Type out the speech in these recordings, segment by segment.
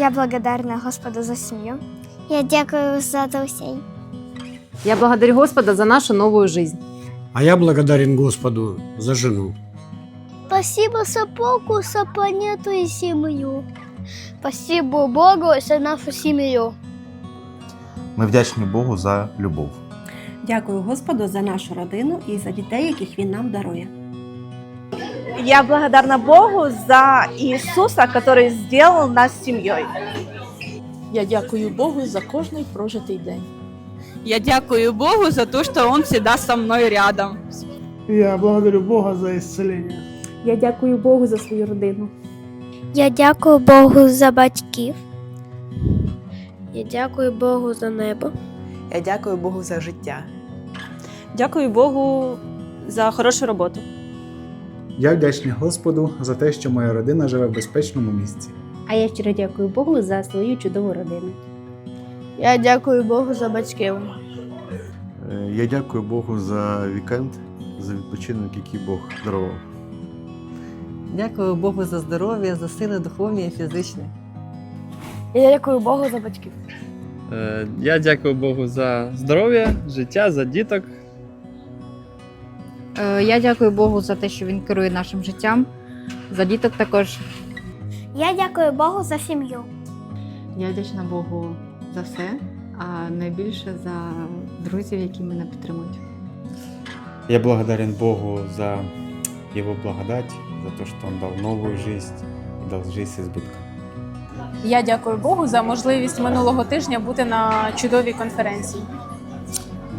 Я благодарна Господу за семью. Я дякую за друзей. Я благодарю Господа за нашу новую жизнь. А я благодарен Господу за жену. Спасибо Сапоку за планету и семью. Спасибо Богу за нашу семью. Ми вдячні Богу за любов. Дякую Господу за нашу родину і за дітей, яких він нам дарує. Я благодарна Богу за Иисуса, который сделал нас семьей. Я дякую Богу за кожний прожитий день. Я дякую Богу за то, что Он всегда со мной рядом. Я благодарю Бога за исцеление. Я дякую Богу за свою родину. Я дякую Богу за батьків. Я дякую Богу за небо. Я дякую Богу за життя. Дякую Богу за хорошу роботу. Я вдячний Господу за те, що моя родина живе в безпечному місці. А я щиро дякую Богу за свою чудову родину. Я дякую Богу за батьків. Е, Я дякую Богу за вікенд, за відпочинок, який Бог дарував. Дякую Богу за здоров'я, за сили духовні і фізичні. Я дякую Богу за батьків. Е, Я дякую Богу за здоров'я, життя, за діток. Е, Я дякую Богу за те, що він керує нашим життям. За діток також. Я дякую Богу за сім'ю. Я вдячна Богу за все, а найбільше за друзів, які мене підтримують. Я благодарен Богу за Его благодать, за то, что Он новую жизнь и дал жизнь с избытком. Я дякую Богу за можливість минулого тижня бути на чудовій конференції.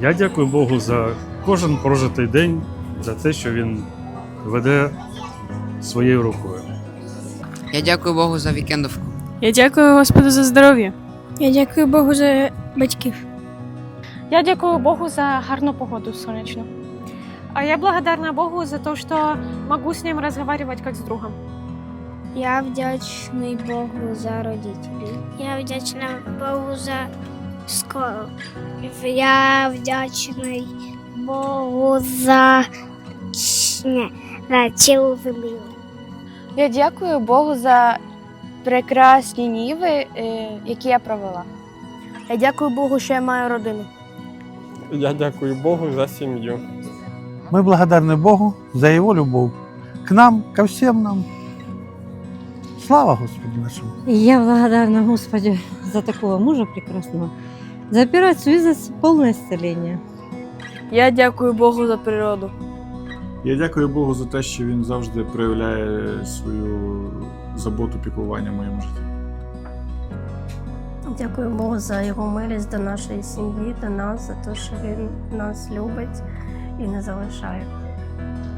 Я дякую Богу за кожен прожитий день, за те, що він веде своєю рукою. Я дякую Богу за вікендовку. Я дякую Господу за здоров'я. Я дякую Богу за батьків. Я дякую Богу за гарну погоду сонячну. А я благодарна Богу за то, что могу с ним разговаривать как с другом. Я вдячний Богу за родителей. Я вдячна Богу за школу. Я вдячний Богу за, за цілу землю. Я дякую Богу за прекрасні ніви, які я провела. Я дякую Богу, що я маю родину. Я дякую Богу за сім'ю. Мы благодарны Богу за Его любовь к нам, ко всем нам. Слава Господу нашему! Я благодарна Господу за такого мужа прекрасного, за операцию и за полное исцеление. Я дякую Богу за природу. Я дякую Богу за те, що Він завжди проявляє свою заботу піклування в моєму житті. Дякую Богу за його милість до нашої сім'ї, до нас, за те, що він нас любить і не залишає.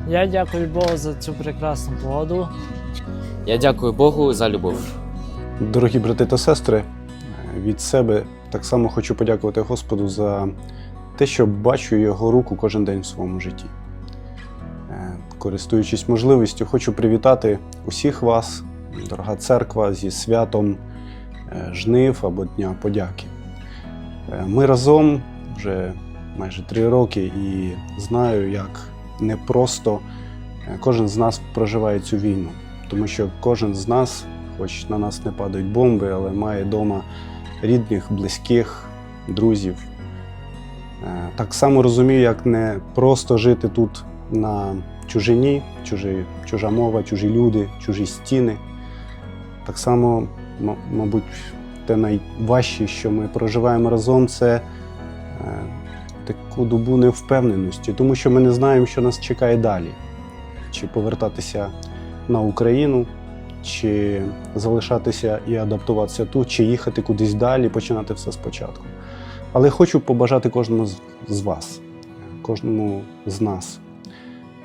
Я дякую Богу за цю прекрасну погоду. Я дякую Богу за любов. Дорогі брати та сестри, від себе так само хочу подякувати Господу за те, що бачу його руку кожен день в своєму житті. Користуючись можливістю, хочу привітати усіх вас, дорога церква, зі святом е, жнив або Дня подяки. Е, Ми разом вже майже три роки і знаю, як непросто е, кожен з нас проживає цю війну, тому що кожен з нас хоч на нас не падають бомби, але має вдома рідних, близьких, друзів. Так само розумію, як не просто жити тут на чужині, чужі, чужа мова, чужі люди, чужі стіни. Так само, мабуть, те найважче, що ми проживаємо разом, це е, таку добу невпевненості, тому що ми не знаємо, що нас чекає далі. Чи повертатися на Україну, чи залишатися і адаптуватися тут, чи їхати кудись далі, починати все спочатку. Але хочу побажати кожному з- з вас, кожному з нас,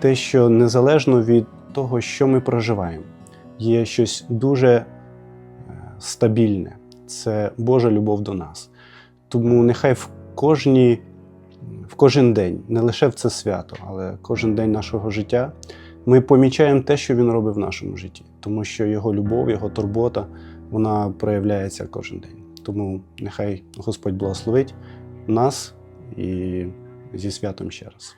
те, що незалежно від того, що ми проживаємо, є щось дуже е, стабільне це Божа любов до нас. Тому нехай в кожній, в кожен день, не лише в це свято, але кожен день нашого життя ми помічаємо те, що він робить в нашому житті, тому що його любов, його турбота, вона проявляється кожен день. Тому нехай Господь благословить нас і зі святом ще раз.